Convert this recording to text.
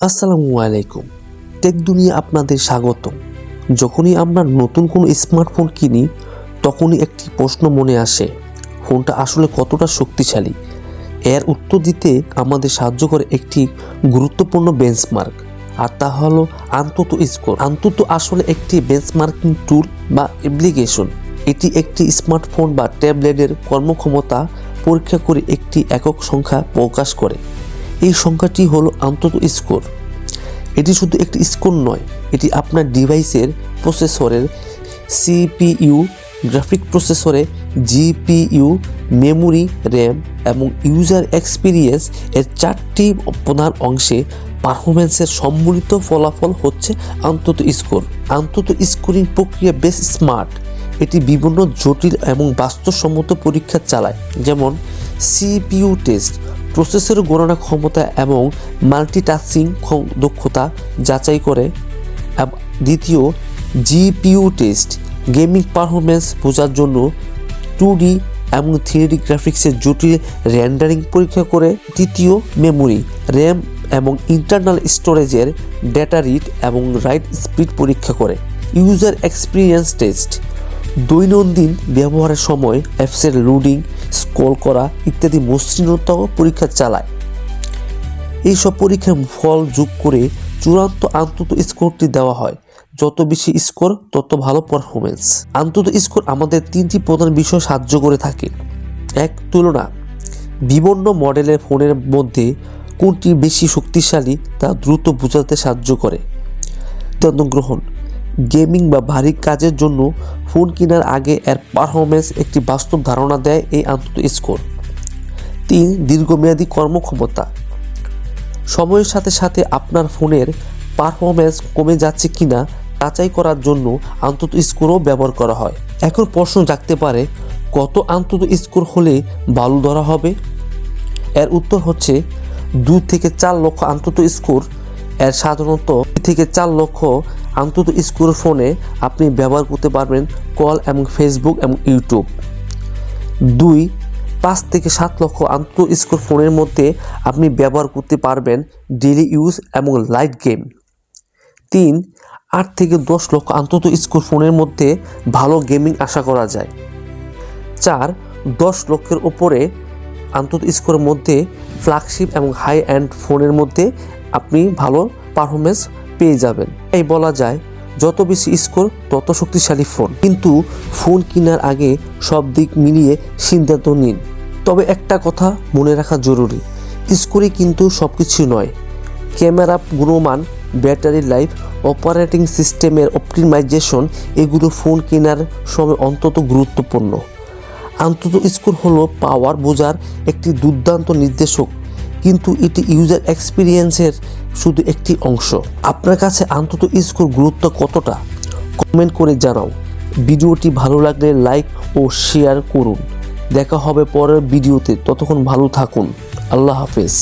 আসসালামু আলাইকুম। টেক দুনিয়া আপনাদের স্বাগত যখনই আমরা নতুন কোনো স্মার্টফোন কিনি, তখনই একটি প্রশ্ন মনে আসে, ফোনটা আসলে কতটা শক্তিশালী? এর উত্তর দিতে আমাদের সাহায্য করে একটি গুরুত্বপূর্ণ বেঞ্চমার্ক আর তা হলো আন্তত স্কোর আন্তত আসলে একটি বেঞ্চমার্কিং টুল বা অ্যাপ্লিকেশন এটি একটি স্মার্টফোন বা ট্যাবলেটের কর্মক্ষমতা পরীক্ষা করে একটি একক সংখ্যা প্রকাশ করে। এই সংখ্যাটি হলো অন্তত স্কোর। এটি শুধু একটি স্কোর নয়, এটি আপনার ডিভাইসের প্রসেসরের সিপিইউ, গ্রাফিক প্রসেসরে জিপিইউ, মেমোরি, র্যাম এবং ইউজার এক্সপিরিয়েন্স এর চারটি প্রধান অংশে পারফরমেন্সের সম্মিলিত ফলাফল হচ্ছে অন্তত স্কোর। অন্তত স্কোরিং প্রক্রিয়া বেশ স্মার্ট। এটি বিভিন্ন জটিল এবং বাস্তবসম্মত পরীক্ষা চালায়, যেমন সিপিইউ টেস্ট প্রসেসর গণনা ক্ষমতা এবং মাল্টিটাস্কিং দক্ষতা যাচাই করে দ্বিতীয় জিপিইউ টেস্ট, গেমিং পারফরমেন্স বোঝার জন্য টু ডি এবং থ্রি গ্রাফিক্সের জটিল র্যান্ডারিং পরীক্ষা করে, তৃতীয় মেমোরি, র্যাম এবং ইন্টারনাল স্টোরেজের ডেটা রিড এবং রাইট স্পিড পরীক্ষা করে। ইউজার এক্সপিরিয়েন্স টেস্ট, দৈনন্দিন ব্যবহারের সময় অ্যাপসের লোডিং স্ক্রল করা ইত্যাদি মসৃণতা পরীক্ষা চালায়। এইসব পরীক্ষার ফল যোগ করে চূড়ান্ত আন্তত স্কোরটি দেওয়া হয়। যত বেশি স্কোর, তত ভালো পারফরমেন্স আন্তত স্কোর আমাদের তিনটি প্রধান বিষয় সাহায্য করে থাকে। এক, তুলনা। বিভিন্ন মডেলের ফোনের মধ্যে কোনটি বেশি শক্তিশালী তা দ্রুত বোঝাতে সাহায্য করে। গ্রহণ। গেমিং বা ভারী কাজের জন্য ফোন কেনার আগে এর পারফরমেন্স একটি বাস্তব ধারণা দেয় এই আন্তত স্কোর। তিন, দীর্ঘমেয়াদী কর্মক্ষমতা। সময়ের সাথে সাথে আপনার ফোনের পারফরমেন্স কমে যাচ্ছে কিনা যাচাই করার জন্য আন্তত স্কোরও ব্যবহার করা হয়। এখন প্রশ্ন জাগতে পারে, কত আন্তত স্কোর হলে বালু ধরা হবে? এর উত্তর হচ্ছে দু থেকে চার লক্ষ আন্তত স্কোর। এর সাধারণত থেকে চার লক্ষ আন্তত স্কোর ফোনে আপনি ব্যবহার করতে পারবেন কল এবং ফেসবুক এবং ইউটিউব। দুই, পাঁচ থেকে সাত লক্ষ আন্তঃ স্কোর ফোনের মধ্যে আপনি ব্যবহার করতে পারবেন ডেলি ইউজ এবং লাইট গেম। তিন, আট থেকে দশ লক্ষ আন্তত স্কোর ফোনের মধ্যে ভালো গেমিং আশা করা যায়। চার, দশ লক্ষের ওপরে আন্তত স্কোরের মধ্যে ফ্ল্যাগশিপ এবং হাই অ্যান্ড ফোনের মধ্যে আপনি ভালো পারফরমেন্স পেয়ে যাবেন। এই বলা যায়, যত বেশি স্কোর তত শক্তিশালী ফোন কিন্তু ফোন কেনার আগে সব দিক মিলিয়ে সিদ্ধান্ত নিন। তবে একটা কথা মনে রাখা জরুরি স্কোরই কিন্তু সব কিছু নয়। ক্যামেরা গুণমান ব্যাটারি লাইফ অপারেটিং সিস্টেমের অপটিমাইজেশন এগুলো ফোন কেনার সময় অন্তত গুরুত্বপূর্ণ। আন্তত স্কোর হলো পাওয়ার বোঝার একটি দুর্দান্ত নির্দেশক। কিন্তু এটি ইউজার এক্সপিরিয়েন্সের শুধু একটি অংশ। আপনার কাছে আন্তত স্কোর গুরুত্ব কতটা? কমেন্ট করে জানাও। ভিডিওটি ভালো লাগলে লাইক ও শেয়ার করুন। দেখা হবে পরের ভিডিওতে। ততক্ষণ ভালো থাকুন। আল্লাহ হাফেজ।